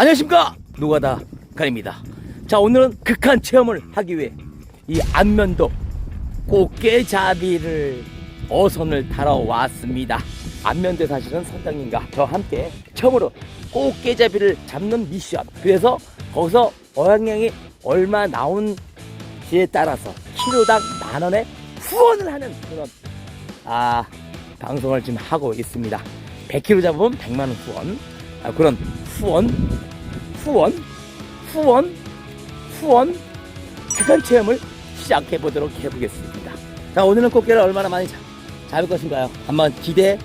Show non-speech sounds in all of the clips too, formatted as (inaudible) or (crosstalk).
안녕하십니까? 노가다 간입니다. 자 오늘은 극한 체험을 하기 위해 이 안면도 꽃게잡이를 어선을 타러 왔습니다. 안면도에 사시는 선장님과 저와 함께 처음으로 꽃게잡이를 잡는 미션. 그래서 거기서 어항량이 얼마 나온지에 따라서 키로당 만원의 후원을 하는 그런 아 방송을 지금 하고 있습니다. 100kg 잡으면 100만원 후원. 아, 그런 후원 후원 후원 후원 극한 체험을 시작해 보도록 해보겠습니다. 자 오늘은 꽃게를 얼마나 많이 잡, 잡을 것인가요? 한번 기대해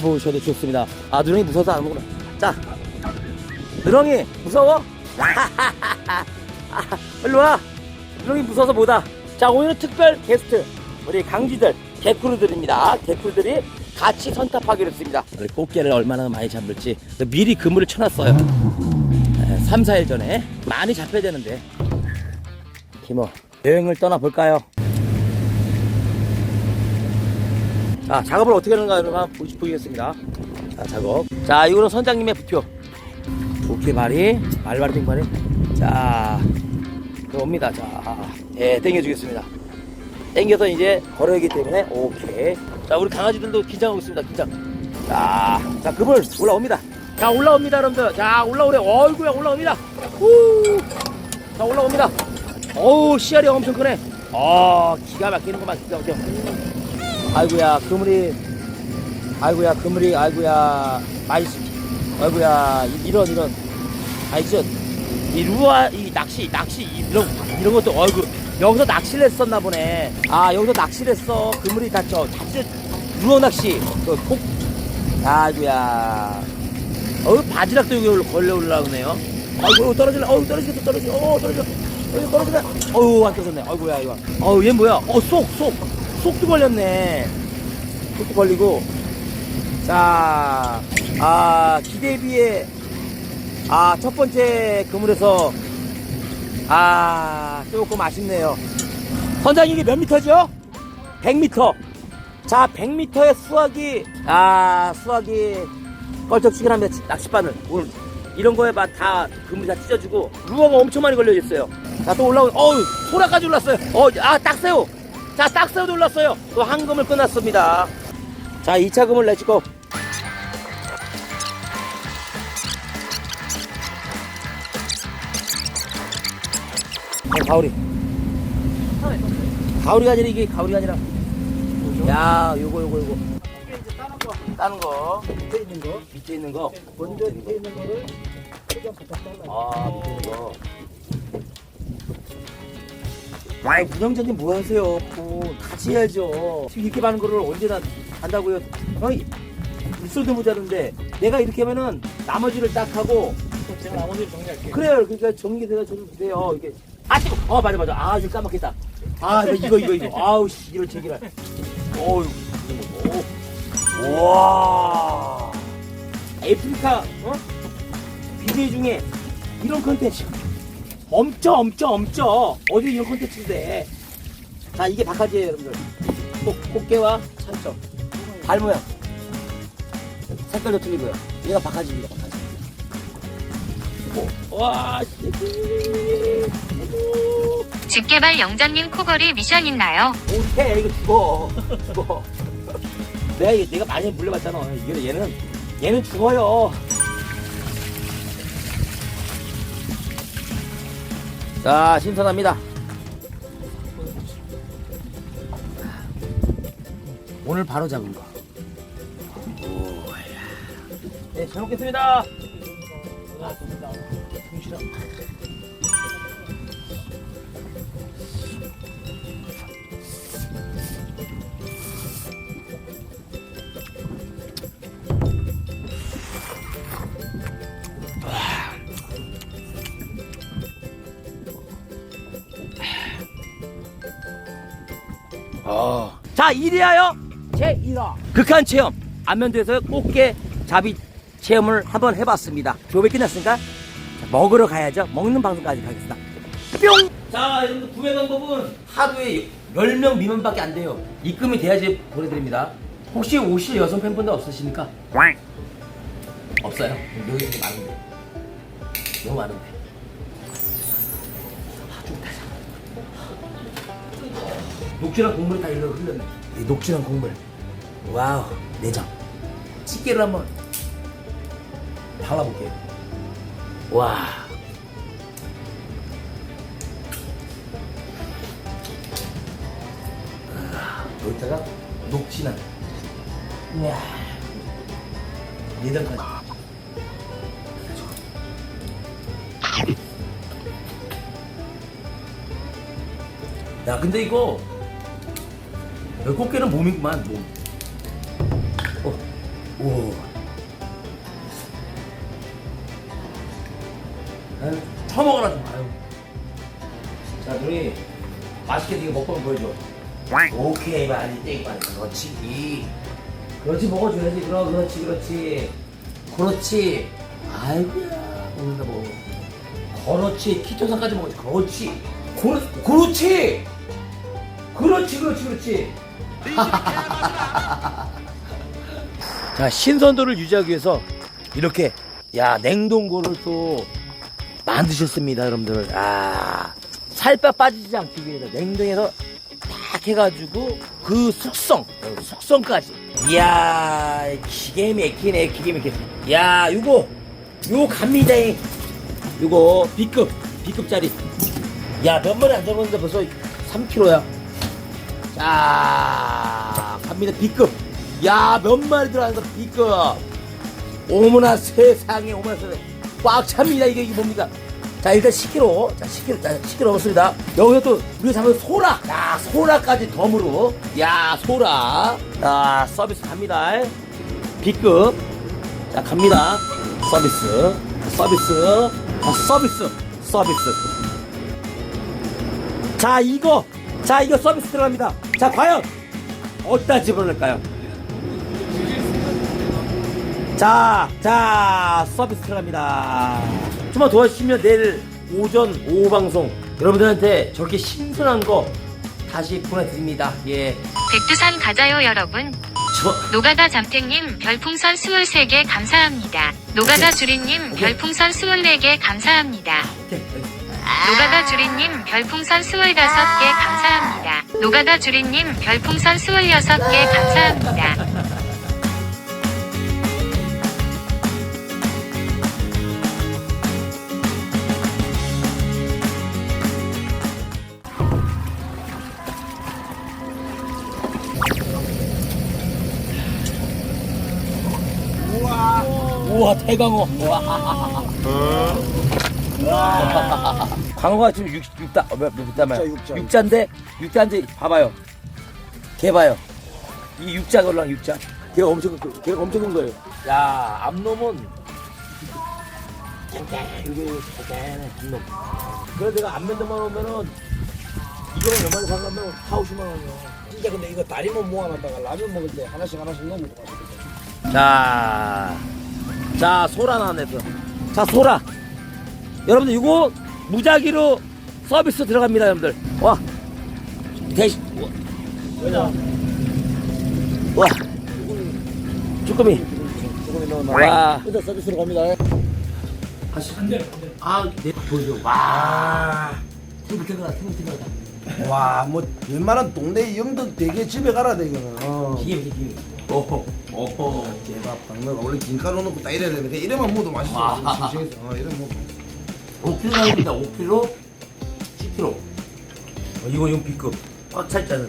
보셔도 좋습니다. 아 누렁이 무서워서 안 먹구나. 자 누렁이 무서워? 아, (laughs) 일로 와. 누렁이 무서워서 못와. 자 오늘은 특별 게스트 우리 강지들 개쿠르들입니다. 개쿠르들이 같이 선탑하기로 했습니다. 꽃게를 얼마나 많이 잡을지 미리 그물을 쳐놨어요. 3, 4일 전에 많이 잡혀야 되는데. 김호 여행을 떠나볼까요? 자 작업을 어떻게 하는가 여러분 보시, 보이겠습니다. 자 작업. 자 이거는 선장님의 부표. 부표 말이 말발이 등발이. 자 들어옵니다. 자예 당겨주겠습니다. 당겨서 이제 걸어야기 때문에 오케이. 자 우리 강아지들도 긴장하고 있습니다. 긴장. 자, 자 그물 올라옵니다 자 올라옵니다 여러분들. 자 올라오래. 어이구야 올라옵니다. 후. 자 올라옵니다. 어우 씨알이 엄청 크네. 어 기가 막히는구만 기가 막혀. 아이고야 그물이. 아이고야 그물이. 아이고야 아이씨 아이고야 이- 이런 이런. 아이 진짜 이 루아 이 낚시 낚시 이런 이런 것도 어이구. 여기서 낚시를 했었나 보네. 아 여기서 낚시를 했어. 그물이 다쳐 다쳐 루어 낚시. 그폭 아이고야 어우 바지락도 여기 걸려 올라오네요. 아이고 떨어질라 어우 떨어지겠다 떨어져 어 떨어져. 어우 떨어지네 어우 안 떨어졌네. 아이고야 이거. 어우 얘 뭐야? 어쏙쏙. 쏙도 걸렸네. 속도 걸리고. 자, 아 기대 비해 아첫 번째 그물에서 아 조금 아쉽네요. 선장님 이게 몇 미터죠? 100미터. 자, 100미터의 수학이 아 수학이 껄쩍지근하면 낚싯바늘 오늘 이런 거에 막다 그물이 다 찢어지고 루어가 엄청 많이 걸려 있어요. 자, 또 올라오. 어우, 소라까지 올랐어요. 어, 아 딱새우. 자, 딱새우도 올랐어요. 또 한 그물 끝났습니다. 자, 2차 금을 내시고. 어, 가오리. 가오리가 아니라 이게 가오리가 아니라. 야, 요거 요거 요거. 따는 거. 밑에 있는 거 밑에 있는 거. 먼저 밑에 있는 거를 최대한 바짝 잘라 아, 밑에 있는 거. 아이, 문영자님 뭐 하세요? 폰 같이 해야죠. 지금 이렇게 많은 거를 언제나 한다고요? 어이, 물소도 모자른데 내가 이렇게 하면은 나머지를 딱 하고 제가 나머지를 정리할게요 그래요. 그러니까 정리돼가 좀 돼요. 이게 아 뜨거. 어 맞아 맞아. 아 이거 까먹겠다. 아 이거 이거 이거. 아우 씨 이런 제기를. 어우. 오. 와. 아프리카 어? BJ 중에 이런 컨텐츠 엄청 엄청 엄청 어디 이런 컨텐츠인데. 자 이게 바카지예요 여러분들. 꽃, 꽃게와 참점. 발 모양. 색깔도 틀리고요. 얘가 바카지입니다. 바카지. 와, 씨. 집게발 영자님 코걸이 미션 있나요? 오케이, 이거 죽어. 죽어. 내가, 내가 많이 물려봤잖아. 얘는, 얘는 죽어요. 자, 신선합니다. 오늘 바로 잡은 거. 오야. 네, 잘 먹겠습니다. 정신 아. 어. 자, 이리하여 제 1화 극한 체험 안면도에서 꽃게 잡이 체험을 한번 해봤습니다. 조업이 끝났으니까 자, 먹으러 가야죠. 먹는 방송까지 가겠습니다. 뿅! 자, 여러분들 구매 방법은 하루에 10명 미만밖에 안 돼요. 입금이 돼야지 보내드립니다. 혹시 오실 여성 팬분들 없으십니까? 없어요. 여기 되게 많은데. 너무 많은데. 아. 녹진한 국물이 다 일로 흘렀네. 이 녹진한 국물. 와우, 내장. 집게를 한번 발라볼게요. 와. 아, 여기다가 녹진한. 이야. 내장까지. 야, 근데 이거 꽃게는 몸이구만, 몸. 어, 오. 아유, 처먹어라 좀. 아유. 자, 우리 맛있게 이거 먹방 보여줘. 오케이, 많이 땡 많이. 그렇지. 이. 그렇지 먹어줘야지. 그럼 그렇지, 그렇지, 그렇지. 아이고야, 먹는다 먹어. 그렇지. 키토산까지 먹었지. 그렇지. 그렇, 그렇지. 그렇지, 그렇지, 그렇지. (laughs) 자 신선도를 유지하기 위해서 이렇게 야 냉동고를 또 만드셨습니다 여러분들 아 살빼 빠지지 않기 위해서 냉동해서 딱 해가지고 그 숙성 어, 숙성까지 이야 기계 막히네 기계 막히네 야 요거 요거 갑니다 이. 요거 B급 B급짜리 야 몇 마리 안 잡았는데 벌써 3kg야? 자 갑니다. B급. 야 몇 마리 거 B급. 어머나 세상에 어머나 세상에. 꽉 찹니다 이게 이게 뭡니까? 자 일단 10kg 자 10kg 자 10kg 먹었습니다. 여기서 또 우리가 잡은 소라. 야 소라까지 덤으로. 야 소라. 자 서비스 갑니다. B급. 자 갑니다. 서비스. 서비스. 자, 서비스. 서비스 자 이거 자 이거 서비스 들어갑니다 자 과연 어디다 집어넣을까요 자, 자, 서비스 들어갑니다. 좀만 도와주시면 내일 오전, 오후 방송 여러분들한테 저렇게 신선한 거 다시 보내드립니다. 예. 백두산 가자요 여러분. 저, 노가다 잠택님 별풍선 23개 감사합니다. 노가다 주리님 별풍선 24개 감사합니다. 오케이. 노가다 주리님 별풍선 25개 감사합니다. 노가다 주리님 별풍선 26개 감사합니다. 우와, 대광어. 우와. 광어가 지금 6, 6다, 어, 몇, 몇? 육자, 육자. 육자인데, 육자인데, 봐봐요. 개 봐요. 이 육자 걸랑 육자. 걔가 엄청, 큰- 걔가 엄청 큰 거예요. 야, 앞놈은, 짱짱, 이게 짱짱해, 앞놈. 그래서 내가 앞면도만 오면은, 이거는 얼마나 상가면 4, 50만 원이요. 진짜 근데 이거 다리만 모아놨다가 라면 먹을 때 하나씩 하나씩 넣으면 맛있겠다. 자, 자 소라 나왔네 또. 자 소라. 여러분들 이거 무작위로 서비스 들어갑니다, 여러분들. 와, 대신 왜냐? 와, 쭈꾸미. 와, 일단 서비스로 갑니다. 다시 한 대. 아, 내 보여줘. 와, 탱글탱글하다, 탱글탱글하다. 와, 뭐 웬만한 동네 영덕 대게 집에 가라 돼 이거는. 어. 기계, 기계. 오호, 오호. 대박 박너가 원래 김가루 넣고 딱 이래야 되는데 이래만 먹어도 맛있어. 아. 싱싱해서. 어, 이래 먹어. 5kg입니다. 5kg, 10kg. 어, 이거 이거 B급. 꽉 찼잖아요.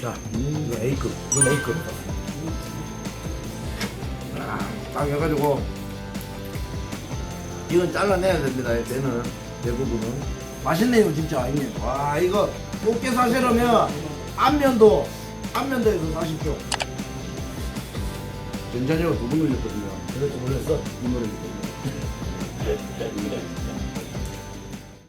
자, 이거 A급, 이건 A급. 아, 딱 해가지고 이건 잘라내야 됩니다. 얘는 대부분은 맛있네요 진짜 형님. 와 이거 꽃게 사시려면 안면도 안면도에서 사십시오. 전자제가 두번 걸렸거든요. 그래서 올렸어? 두번 걸렸거든요.